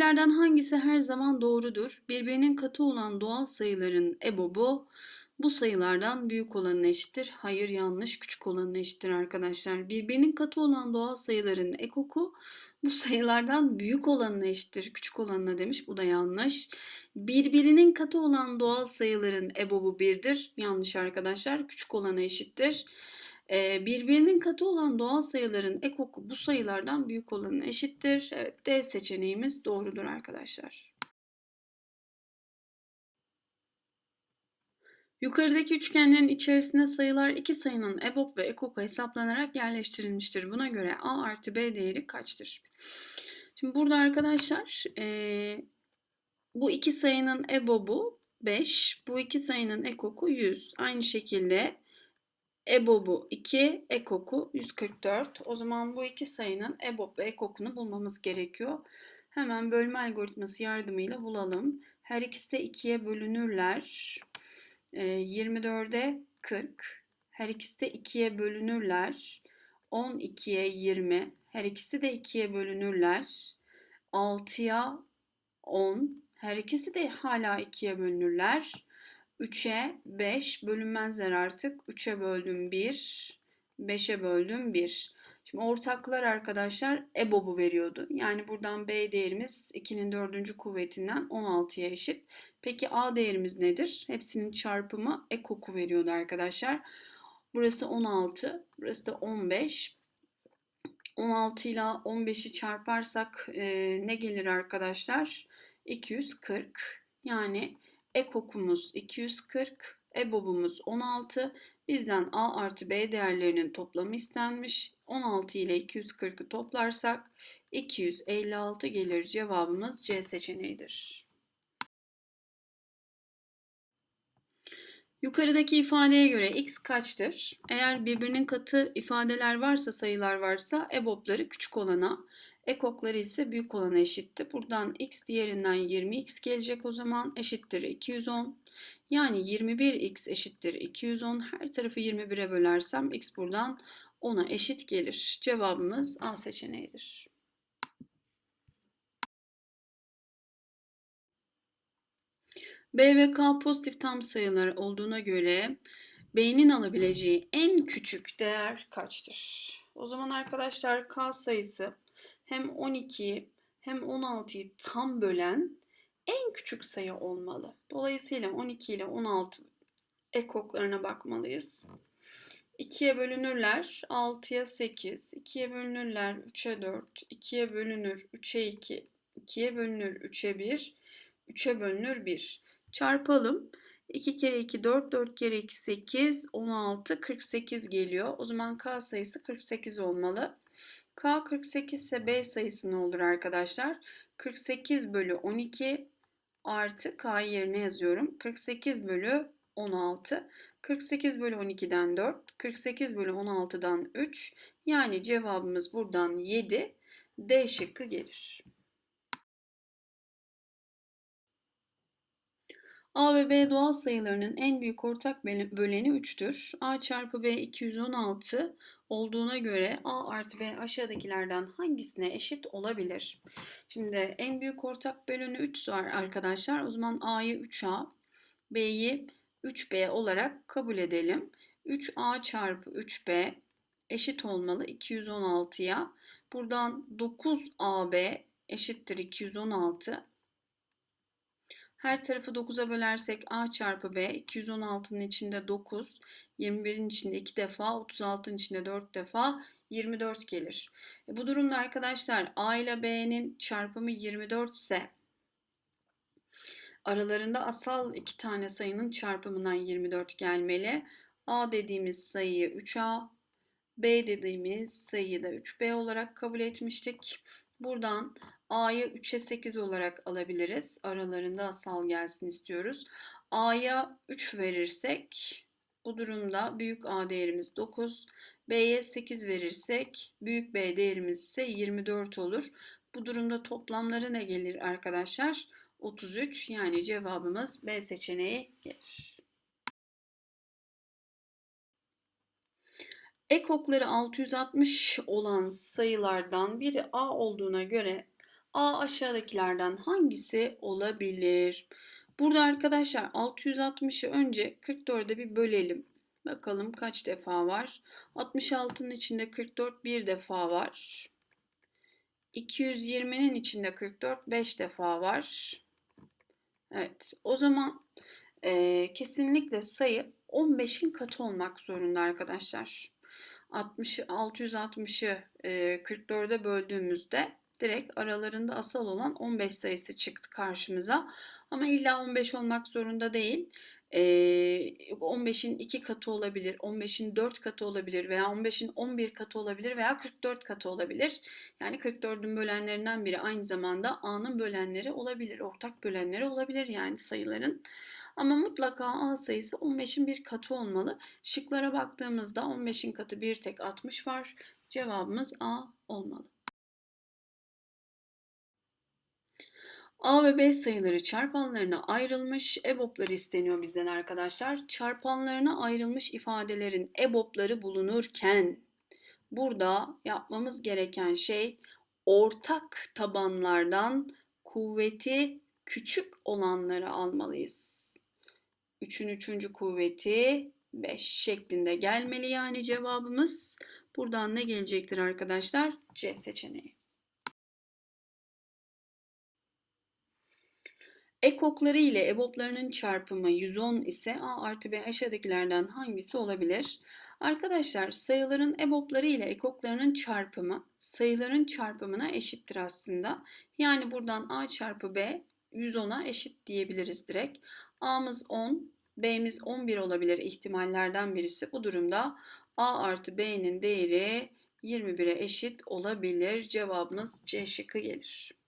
Aşağıdakilerden hangisi her zaman doğrudur? Birbirinin katı olan doğal sayıların ebobu bu sayılardan büyük olanın eşittir. Hayır yanlış küçük olanın eşittir arkadaşlar. Birbirinin katı olan doğal sayıların ekoku bu sayılardan büyük olanına eşittir. Küçük olanına demiş. Bu da yanlış. Birbirinin katı olan doğal sayıların ebobu birdir. Yanlış arkadaşlar. Küçük olana eşittir. Birbirinin katı olan doğal sayıların ekoku bu sayılardan büyük olanına eşittir. Evet D seçeneğimiz doğrudur arkadaşlar. Yukarıdaki üçgenlerin içerisine sayılar iki sayının EBOB ve EKOK'u hesaplanarak yerleştirilmiştir. Buna göre A artı B değeri kaçtır? Şimdi burada arkadaşlar e, bu iki sayının EBOB'u 5, bu iki sayının EKOK'u 100. Aynı şekilde EBOB'u 2, EKOK'u 144. O zaman bu iki sayının EBOB ve EKOK'unu bulmamız gerekiyor. Hemen bölme algoritması yardımıyla bulalım. Her ikisi de 2'ye bölünürler. 24'e 40. Her ikisi de 2'ye bölünürler. 12'ye 20. Her ikisi de 2'ye bölünürler. 6'ya 10. Her ikisi de hala 2'ye bölünürler. 3'e 5 bölünmezler artık. 3'e böldüm 1. 5'e böldüm 1. Şimdi ortaklar arkadaşlar EBOB'u veriyordu. Yani buradan B değerimiz 2'nin 4. kuvvetinden 16'ya eşit. Peki A değerimiz nedir? Hepsinin çarpımı ekoku veriyordu arkadaşlar. Burası 16, burası da 15. 16 ile 15'i çarparsak e, ne gelir arkadaşlar? 240. Yani ekokumuz 240, ebobumuz 16. Bizden A artı B değerlerinin toplamı istenmiş. 16 ile 240'ı toplarsak 256 gelir. Cevabımız C seçeneğidir. Yukarıdaki ifadeye göre x kaçtır? Eğer birbirinin katı ifadeler varsa, sayılar varsa EBOB'ları küçük olana, ekokları ise büyük olana eşitti. Buradan x diğerinden 20x gelecek o zaman eşittir 210. Yani 21x eşittir 210. Her tarafı 21'e bölersem x buradan 10'a eşit gelir. Cevabımız A seçeneğidir. B ve K pozitif tam sayılar olduğuna göre B'nin alabileceği en küçük değer kaçtır? O zaman arkadaşlar K sayısı hem 12'yi hem 16'yı tam bölen en küçük sayı olmalı. Dolayısıyla 12 ile 16 ekoklarına bakmalıyız. 2'ye bölünürler 6'ya 8, 2'ye bölünürler 3'e 4, 2'ye bölünür 3'e 2, 2'ye bölünür 3'e 1, 3'e bölünür 1. Çarpalım. 2 kere 2 4, 4 kere 2 8, 16, 48 geliyor. O zaman K sayısı 48 olmalı. K 48 ise B sayısı ne olur arkadaşlar? 48 bölü 12 artı K yerine yazıyorum. 48 bölü 16. 48 bölü 12'den 4. 48 bölü 16'dan 3. Yani cevabımız buradan 7. D şıkkı gelir. A ve B doğal sayılarının en büyük ortak böleni 3'tür. A çarpı B 216 olduğuna göre A artı B aşağıdakilerden hangisine eşit olabilir? Şimdi en büyük ortak böleni 3 var arkadaşlar. O zaman A'yı 3A, B'yi 3B olarak kabul edelim. 3A çarpı 3B eşit olmalı 216'ya. Buradan 9AB eşittir 216. Her tarafı 9'a bölersek a çarpı b 216'nın içinde 9, 21'in içinde 2 defa, 36'ın içinde 4 defa 24 gelir. E bu durumda arkadaşlar a ile b'nin çarpımı 24 ise aralarında asal iki tane sayının çarpımından 24 gelmeli. a dediğimiz sayıyı 3a, b dediğimiz sayıyı da 3b olarak kabul etmiştik. Buradan A'yı 3'e 8 olarak alabiliriz. Aralarında asal gelsin istiyoruz. A'ya 3 verirsek bu durumda büyük A değerimiz 9. B'ye 8 verirsek büyük B değerimiz ise 24 olur. Bu durumda toplamları ne gelir arkadaşlar? 33 yani cevabımız B seçeneği gelir. Ekokları 660 olan sayılardan biri A olduğuna göre A aşağıdakilerden hangisi olabilir? Burada arkadaşlar 660'ı önce 44'e bir bölelim. Bakalım kaç defa var? 66'nın içinde 44 bir defa var. 220'nin içinde 44 5 defa var. Evet o zaman e, kesinlikle sayı 15'in katı olmak zorunda arkadaşlar. 60 660'ı e, 44'e böldüğümüzde direkt aralarında asal olan 15 sayısı çıktı karşımıza. Ama illa 15 olmak zorunda değil. 15'in 2 katı olabilir, 15'in 4 katı olabilir veya 15'in 11 katı olabilir veya 44 katı olabilir. Yani 44'ün bölenlerinden biri aynı zamanda A'nın bölenleri olabilir, ortak bölenleri olabilir yani sayıların. Ama mutlaka A sayısı 15'in bir katı olmalı. Şıklara baktığımızda 15'in katı bir tek 60 var. Cevabımız A olmalı. A ve B sayıları çarpanlarına ayrılmış EBOB'ları isteniyor bizden arkadaşlar. Çarpanlarına ayrılmış ifadelerin EBOB'ları bulunurken burada yapmamız gereken şey ortak tabanlardan kuvveti küçük olanları almalıyız. 3'ün 3. kuvveti 5 şeklinde gelmeli yani cevabımız. Buradan ne gelecektir arkadaşlar? C seçeneği. Ekokları ile EBOB'larının çarpımı 110 ise A artı B aşağıdakilerden hangisi olabilir? Arkadaşlar sayıların EBOB'ları ile ekoklarının çarpımı sayıların çarpımına eşittir aslında. Yani buradan A çarpı B 110'a eşit diyebiliriz direkt. A'mız 10, B'miz 11 olabilir ihtimallerden birisi. Bu durumda A artı B'nin değeri 21'e eşit olabilir. Cevabımız C şıkkı gelir.